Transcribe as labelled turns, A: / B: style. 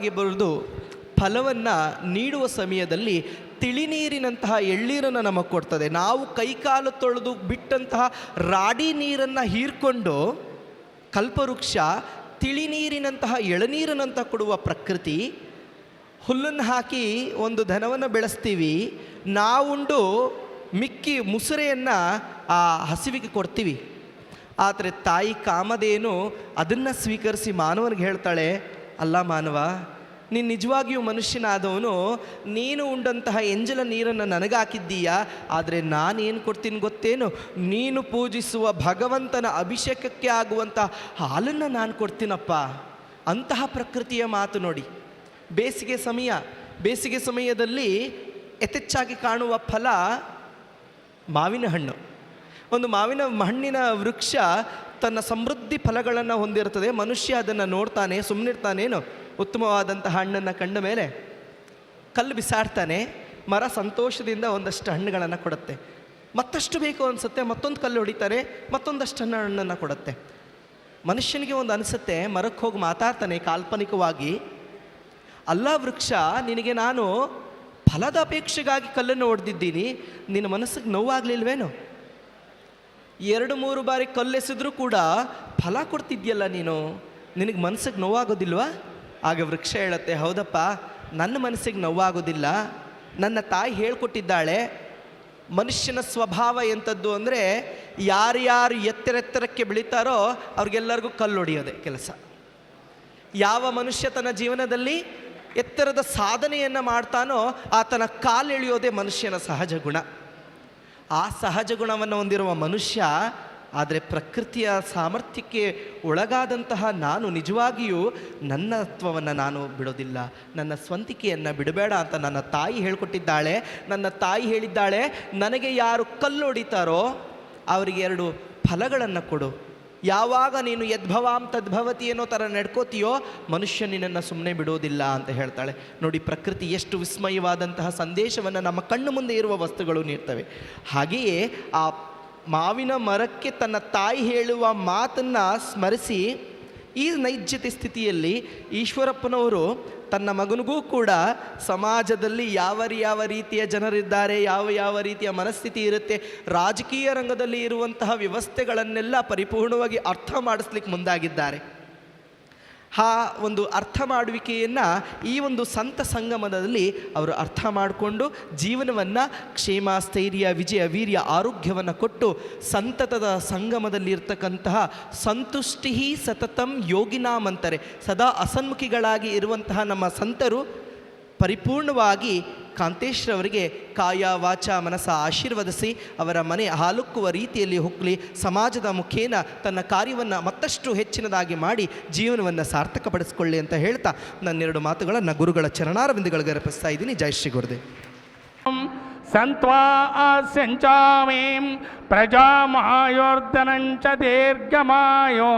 A: ಸ್ಪಷ್ಟವಾಗಿ ಬರೆದು, ಫಲವನ್ನು ನೀಡುವ ಸಮಯದಲ್ಲಿ ತಿಳಿನೀರಿನಂತಹ ಎಳ್ಳೀರನ್ನು ನಮಗೆ ಕೊಡ್ತದೆ. ನಾವು ಕೈಕಾಲು ತೊಳೆದು ಬಿಟ್ಟಂತಹ ರಾಡಿ ನೀರನ್ನು ಹೀರ್ಕೊಂಡು ಕಲ್ಪವೃಕ್ಷ ತಿಳಿನೀರಿನಂತಹ ಎಳನೀರನಂತ ಕೊಡುವ ಪ್ರಕೃತಿ, ಹುಲ್ಲನ್ನು ಹಾಕಿ ಒಂದು ಧನವನ್ನು ಬೆಳೆಸ್ತೀವಿ. ನಾವುಂಡು ಮಿಕ್ಕಿ ಮುಸುರೆಯನ್ನು ಆ ಹಸಿವಿಗೆ ಕೊಡ್ತೀವಿ. ಆದರೆ ತಾಯಿ ಕಾಮಧೇನು ಅದನ್ನು ಸ್ವೀಕರಿಸಿ ಮಾನವನಿಗೆ ಹೇಳ್ತಾಳೆ ಅಲ್ಲ ಮಾನವ, ನೀನು ನಿಜವಾಗಿಯೂ ಮನುಷ್ಯನಾದವನು, ನೀನು ಉಂಡಂತಹ ಎಂಜಲ ನೀರನ್ನು ನನಗೆ ಹಾಕಿದ್ದೀಯಾ ಆದರೆ ನಾನೇನು ಕೊಡ್ತೀನಿ ಗೊತ್ತೇನು? ನೀನು ಪೂಜಿಸುವ ಭಗವಂತನ ಅಭಿಷೇಕಕ್ಕೆ ಆಗುವಂಥ ಹಾಲನ್ನು ನಾನು ಕೊಡ್ತೀನಪ್ಪ. ಅಂತಹ ಪ್ರಕೃತಿಯ ಮಾತು ನೋಡಿ. ಬೇಸಿಗೆ ಸಮಯ, ಬೇಸಿಗೆ ಸಮಯದಲ್ಲಿ ಯಥೆಚ್ಚಾಗಿ ಕಾಣುವ ಫಲ ಮಾವಿನ ಹಣ್ಣು. ಒಂದು ಮಾವಿನ ಹಣ್ಣಿನ ವೃಕ್ಷ ತನ್ನ ಸಮೃದ್ಧಿ ಫಲಗಳನ್ನು ಹೊಂದಿರುತ್ತದೆ ಮನುಷ್ಯ ಅದನ್ನು ನೋಡ್ತಾನೆ ಸುಮ್ಮನಿರ್ತಾನೇನು ಉತ್ತಮವಾದಂತಹ ಹಣ್ಣನ್ನು ಕಂಡ ಮೇಲೆ ಕಲ್ಲು ಬಿಸಾಡ್ತಾನೆ. ಮರ ಸಂತೋಷದಿಂದ ಒಂದಷ್ಟು ಹಣ್ಣುಗಳನ್ನು ಕೊಡುತ್ತೆ. ಮತ್ತಷ್ಟು ಬೇಕು ಅನಿಸುತ್ತೆ, ಮತ್ತೊಂದು ಕಲ್ಲು ಹೊಡಿತಾರೆ, ಮತ್ತೊಂದಷ್ಟು ಹಣ್ಣು ಹಣ್ಣನ್ನು ಕೊಡುತ್ತೆ. ಮನುಷ್ಯನಿಗೆ ಒಂದು ಅನಿಸುತ್ತೆ, ಮರಕ್ಕೆ ಹೋಗಿ ಮಾತಾಡ್ತಾನೆ ಕಾಲ್ಪನಿಕವಾಗಿ, ಅಲ್ಲ ವೃಕ್ಷ, ನಿನಗೆ ನಾನು ಫಲದ ಅಪೇಕ್ಷೆಗಾಗಿ ಕಲ್ಲನ್ನು ಹೊಡೆದಿದ್ದೀನಿ ನಿನ್ನ ಮನಸ್ಸಿಗೆ ನೋವಾಗಲಿಲ್ವೇನು? ಎರಡು ಮೂರು ಬಾರಿ ಕಲ್ಲೆಸಿದ್ರೂ ಕೂಡ ಫಲ ಕೊಡ್ತಿದ್ಯಲ್ಲ ನೀನು? ನಿನಗೆ ಮನಸ್ಸಿಗೆ ನೋವಾಗೋದಿಲ್ವಾ? ಆಗ ವೃಕ್ಷ ಹೇಳುತ್ತೆ, ಹೌದಪ್ಪ, ನನ್ನ ಮನಸ್ಸಿಗೆ ನೋವಾಗೋದಿಲ್ಲ. ನನ್ನ ತಾಯಿ ಹೇಳ್ಕೊಟ್ಟಿದ್ದಾಳೆ, ಮನುಷ್ಯನ ಸ್ವಭಾವ ಎಂಥದ್ದು ಅಂದರೆ ಯಾರ್ಯಾರು ಎತ್ತರೆತ್ತರಕ್ಕೆ ಬೆಳೀತಾರೋ ಅವ್ರಿಗೆಲ್ಲರಿಗೂ ಕಲ್ಲು ಹೊಡೆಯೋದೆ ಕೆಲಸ. ಯಾವ ಮನುಷ್ಯ ತನ್ನ ಜೀವನದಲ್ಲಿ ಎತ್ತರದ ಸಾಧನೆಯನ್ನು ಮಾಡ್ತಾನೋ ಆತನ ಕಾಲೆಳೆಯೋದೇ ಮನುಷ್ಯನ ಸಹಜ ಗುಣ. ಆ ಸಹಜ ಗುಣವನ್ನು ಹೊಂದಿರುವ ಮನುಷ್ಯ, ಆದರೆ ಪ್ರಕೃತಿಯ ಸಾಮರ್ಥ್ಯಕ್ಕೆ ಒಳಗಾದಂತಹ ನಾನು ನಿಜವಾಗಿಯೂ ನನ್ನತ್ವವನ್ನು ನಾನು ಬಿಡೋದಿಲ್ಲ. ನನ್ನ ಸ್ವಂತಿಕೆಯನ್ನು ಬಿಡಬೇಡ ಅಂತ ನನ್ನ ತಾಯಿ ಹೇಳಿಕೊಟ್ಟಿದ್ದಾಳೆ. ನನ್ನ ತಾಯಿ ಹೇಳಿದ್ದಾಳೆ, ನನಗೆ ಯಾರು ಕಲ್ಲು ಹೊಡಿತಾರೋ ಅವರಿಗೆ ಎರಡು ಫಲಗಳನ್ನು ಕೊಡು. ಯಾವಾಗ ನೀನು ಯದ್ಭವಾಂ ತದ್ಭವತಿ ಅನ್ನೋ ಥರ ನಡ್ಕೋತೀಯೋ ಮನುಷ್ಯ ನಿನ್ನನ್ನು ಸುಮ್ಮನೆ ಬಿಡೋದಿಲ್ಲ ಅಂತ ಹೇಳ್ತಾಳೆ. ನೋಡಿ ಪ್ರಕೃತಿ ಎಷ್ಟು ವಿಸ್ಮಯವಾದಂತಹ ಸಂದೇಶವನ್ನು ನಮ್ಮ ಕಣ್ಣು ಮುಂದೆ ಇರುವ ವಸ್ತುಗಳು ನೀಡ್ತವೆ. ಹಾಗೆಯೇ ಆ ಮಾವಿನ ಮರಕ್ಕೆ ತನ್ನ ತಾಯಿ ಹೇಳುವ ಮಾತನ್ನು ಸ್ಮರಿಸಿ ಈ ನೈಜ್ಯತೆ ಸ್ಥಿತಿಯಲ್ಲಿ ಈಶ್ವರಪ್ಪನವರು ತನ್ನ ಮಗನಿಗೂ ಕೂಡ ಸಮಾಜದಲ್ಲಿ ಯಾವ ಯಾವ ರೀತಿಯ ಜನರಿದ್ದಾರೆ, ಯಾವ ಯಾವ ರೀತಿಯ ಮನಸ್ಥಿತಿ ಇರುತ್ತೆ, ರಾಜಕೀಯ ರಂಗದಲ್ಲಿ ಇರುವಂತಹ ವ್ಯವಸ್ಥೆಗಳನ್ನೆಲ್ಲ ಪರಿಪೂರ್ಣವಾಗಿ ಅರ್ಥ ಮಾಡಿಸ್ಲಿಕ್ಕೆ ಮುಂದಾಗಿದ್ದಾರೆ. ಆ ಒಂದು ಅರ್ಥ ಮಾಡುವಿಕೆಯನ್ನು ಈ ಒಂದು ಸಂತ ಸಂಗಮದಲ್ಲಿ ಅವರು ಅರ್ಥ ಮಾಡಿಕೊಂಡು ಜೀವನವನ್ನು ಕ್ಷೇಮ ಸ್ಥೈರ್ಯ ವಿಜಯ, ವೀರ್ಯ, ಆರೋಗ್ಯವನ್ನು ಕೊಟ್ಟು ಸಂತತದ ಸಂಗಮದಲ್ಲಿರ್ತಕ್ಕಂತಹ ಸಂತುಷ್ಟಿ ಸತತಂ ಯೋಗಿನಾಮ್ ಅಂತಾರೆ. ಸದಾ ಅಸನ್ಮುಖಿಗಳಾಗಿ ಇರುವಂತಹ ನಮ್ಮ ಸಂತರು ಪರಿಪೂರ್ಣವಾಗಿ ಕಾಂತೇಶ್ರವರಿಗೆ ಕಾಯ ವಾಚ ಮನಸ ಆಶೀರ್ವದಿಸಿ ಅವರ ಮನೆ ಹಾಲುಕ್ಕುವ ರೀತಿಯಲ್ಲಿ ಹುಕ್ಲಿ ಸಮಾಜದ ಮುಖೇನ ತನ್ನ ಕಾರ್ಯವನ್ನು ಮತ್ತಷ್ಟು ಹೆಚ್ಚಿನದಾಗಿ ಮಾಡಿ ಜೀವನವನ್ನು ಸಾರ್ಥಕಪಡಿಸಿಕೊಳ್ಳಿ ಅಂತ ಹೇಳ್ತಾ ನನ್ನೆರಡು ಮಾತುಗಳನ್ನು ಗುರುಗಳ ಚರಣಾರವಿಂದಗಳಿಗೆ ಅರ್ಪಿಸ್ತಾ ಇದ್ದೀನಿ. ಜೈ ಶ್ರೀ ಗುರುದೇವ್.
B: ಪ್ರಜಾ ಪ್ರಜಾಮಾಯೋರ್ಧನಂಚ ದೀರ್ಘಮಾಯೋ.